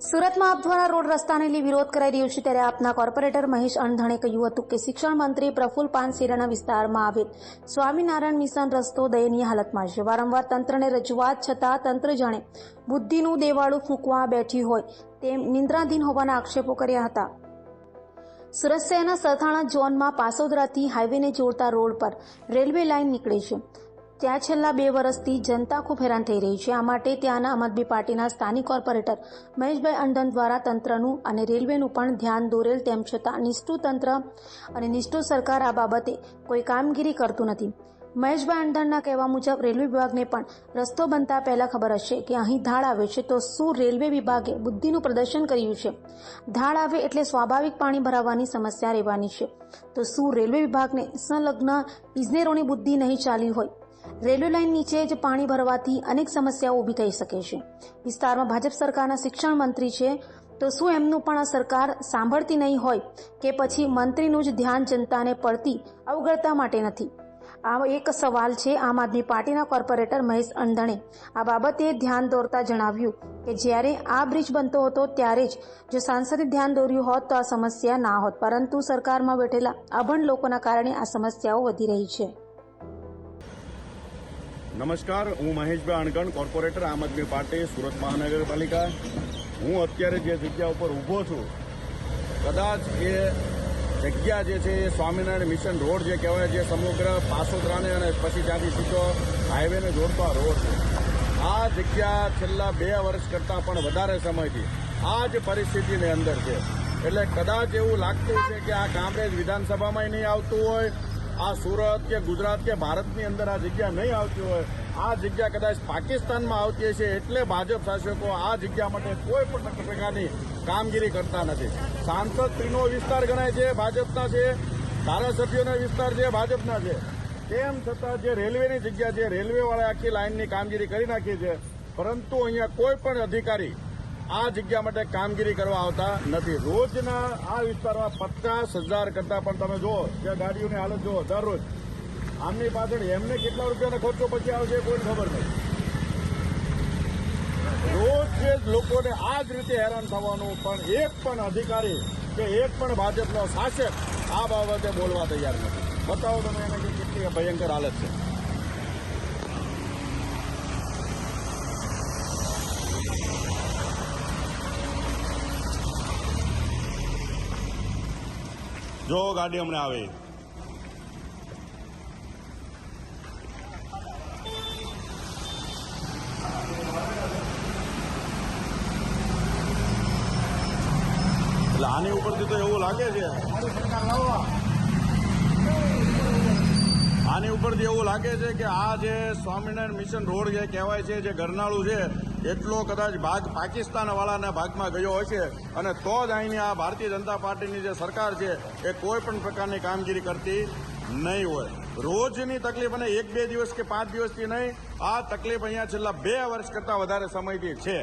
સુરતમાં આપ રોડ રસ્તાને લઈ વિરોધ કરાઈ રહ્યો છે ત્યારે આપના કોર્પોરેટર મહેશ અણધણે કહ્યું હતું કે શિક્ષણ મંત્રી પ્રફુલ પાનસેરાના વિસ્તારમાં આવેલ સ્વામિનારાયણ મિશન રસ્તો દયનીય હાલતમાં છે. વારંવાર તંત્રને રજૂઆત છતાં તંત્ર જાણે બુદ્ધિનું દેવાળું ફૂંકવા બેઠી હોય તેમ નિંદ્રાધીન હોવાના આક્ષેપો કર્યા હતા. સુરત શહેરના સરથાણા ઝોનમાં પાસોદરાથી હાઈવેને જોડતા રોડ પર રેલવે લાઇન નીકળે છે. ત્યાં છેલ્લા બે વર્ષથી જનતા ખૂબ હેરાન થઈ રહી છે. આ માટે ત્યાંના આમ આદમી પાર્ટીના સ્થાનિક કોર્પોરેટર મહેશભાઈ અંડન દ્વારા તંત્રનું અને રેલવેનું પણ ધ્યાન દોરેલ તેમ છતાં નિષ્ઠુર તંત્ર અને નિષ્ઠુર સરકાર આ બાબતે કોઈ કામગીરી કરતું નથી. મહેશભાઈ અંડણના કહેવા મુજબ રેલવે વિભાગને પણ રસ્તો બનતા પહેલા ખબર હશે કે અહીં ધાડ આવે છે તો શું રેલવે વિભાગે બુદ્ધિનું પ્રદર્શન કર્યું છે? ધાડ આવે એટલે સ્વાભાવિક પાણી ભરાવાની સમસ્યા રહેવાની છે. તો શું રેલવે વિભાગને સંલગ્ન ઇજનેરોની બુદ્ધિ નહીં ચાલી હોય? રેલવે લાઇન નીચે જ પાણી ભરવાથી અનેક સમસ્યાઓ ઊભી થઈ શકે છે. વિસ્તારમાં ભાજપ સરકારના શિક્ષણ મંત્રી છે, તો શું એમનું પણ આ સરકાર સાંભળતી નહીં હોય કે પછી મંત્રીનું જ ધ્યાન જનતાને પડતી અવગણતા માટે નથી? આ એક સવાલ છે આમ આદમી પાર્ટીના કોર્પોરેટર મહેશ અંધણે આ બાબતે ધ્યાન દોરતા જણાવ્યું કે જ્યારે આ બ્રિજ બનતો હતો ત્યારે જ જો સાંસદે ધ્યાન દોર્યું હોત તો આ સમસ્યા ના હોત, પરંતુ સરકારમાં બેઠેલા અભણ લોકોના કારણે આ સમસ્યાઓ વધી રહી છે. નમસ્કાર, હું મહેશભાઈ અણગણ, કોર્પોરેટર આમ આદમી પાર્ટી, સુરત મહાનગરપાલિકા. હું અત્યારે જે જગ્યા ઉપર ઊભો છું, કદાચ એ જગ્યા જે છે એ સ્વામિનારાયણ મિશન રોડ જે કહેવાય જે સમગ્ર પાસોદરાને અને પછી ત્યાંથી સીધો હાઈવેને જોડતો રોડ છે. આ જગ્યા છેલ્લા બે વર્ષ કરતાં પણ વધારે સમયથી આ જ પરિસ્થિતિની અંદર છે. એટલે કદાચ એવું લાગતું છે કે આ કામરેજ વિધાનસભામાં નહીં આવતું હોય આ સુરત કે ગુજરાત કે ભારતની અંદર આ જગ્યા નહીં આવતી હોય, આ જગ્યા કદાચ પાકિસ્તાનમાં આવતી હશે એટલે ભાજપ શાસકો આ જગ્યા માટે કોઈ પણ પ્રકારની કામગીરી કરતા નથી. સાંસદ ત્રીનો વિસ્તાર ગણાય છે, ભાજપના છે, ધારાસભ્યોના વિસ્તાર છે, ભાજપના છે. તેમ છતાં જે રેલવેની જગ્યા છે રેલવેવાળા આખી લાઇનની કામગીરી કરી નાખી છે, પરંતુ અહીંયા કોઈ પણ અધિકારી આ જગ્યા માટે કામગીરી કરવા આવતા નથી. રોજના આ વિસ્તારમાં પચાસ હજાર કરતા પણ તમે જુઓ કે ગાડીઓની હાલત જુઓ, દરરોજ. આમની પાછળ એમને કેટલા રૂપિયાનો ખર્ચો પછી આવશે કોઈ ખબર નહીં. રોજ લોકોને આ જ રીતે હેરાન થવાનું, પણ એક પણ અધિકારી કે એક પણ ભાજપનો શાસક આ બાબતે બોલવા તૈયાર નથી. બતાવો તમે એને કેટલી ભયંકર હાલત છે. જો ગાડી હમણાં આવે. એટલે આની ઉપરથી તો એવું લાગે છે. આની ઉપરથી એવું લાગે છે કે આ જે સ્વામિનારાયણ મિશન રોડ જે કહેવાય છે, જે ગરનાળું છે, એટલો કદાચ ભાગ પાકિસ્તાન વાળાના ભાગમાં ગયો હશે અને તો જ અહીંની આ ભારતીય જનતા પાર્ટીની જે સરકાર છે, એ કોઈ પણ પ્રકારની કામગીરી કરતી નહીં હોય. રોજની તકલીફ અને એક બે દિવસ કે પાંચ દિવસથી નહીં, આ તકલીફ અહીંયા છેલ્લા બે વર્ષ કરતાં વધારે સમયથી છે.